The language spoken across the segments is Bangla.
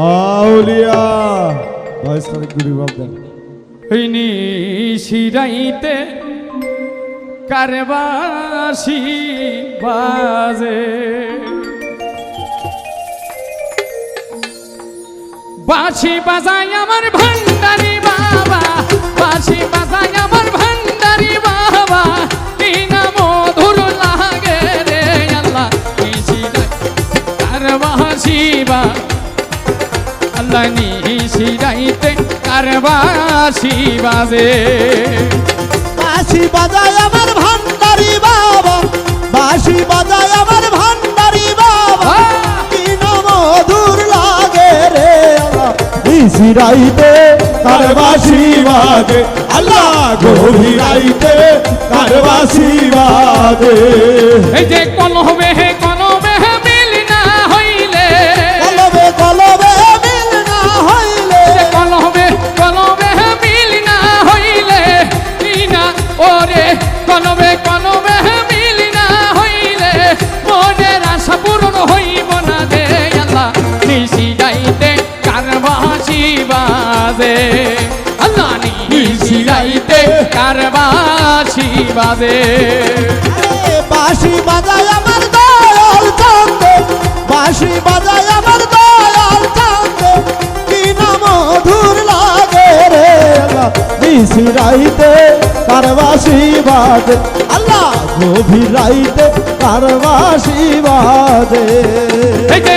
আউলিয়া। গুরি বাবদান কারবাসি বাজে। বাঁশি বাজাই আমার ভান্ডারি বাবা বাঁশি আল্লাহ নিশিরাইতে কারবাসি বাজে। বাঁশি বাজায় আমার ভান্ডারি বাবা বাঁশি বাজায় আমার ভান্ডারি বাবা। কি না মধুর লাগে রে নিশিরাইতে তার বাঁশি বাজে আল্লাহ গভীরাইতে তার বাঁশি বাজে। এই যে কলবে হে বাজে। আল্লাহ নিশিরাইতে কারবাসি বাজে। আরে বাঁশি বাজায় আমার দয়াল চান্দে বাঁশি বাজায় আমার দয়াল চান্দে কি না মধুর লাগে রে আল্লাহ? নিশি রাইতে বাজে। আল্লাহ গভীর রাইতে বাঁশি বাজে। এই যে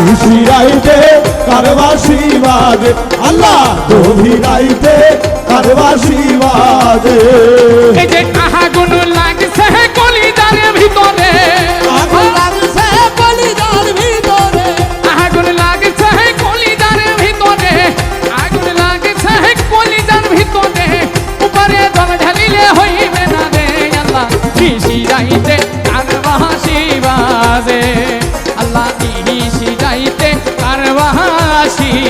বাহ এইভাবে বাহ! আহা! নিশি রাইতে বাজে আল্লাহ গভীর রাইতে তার বাজে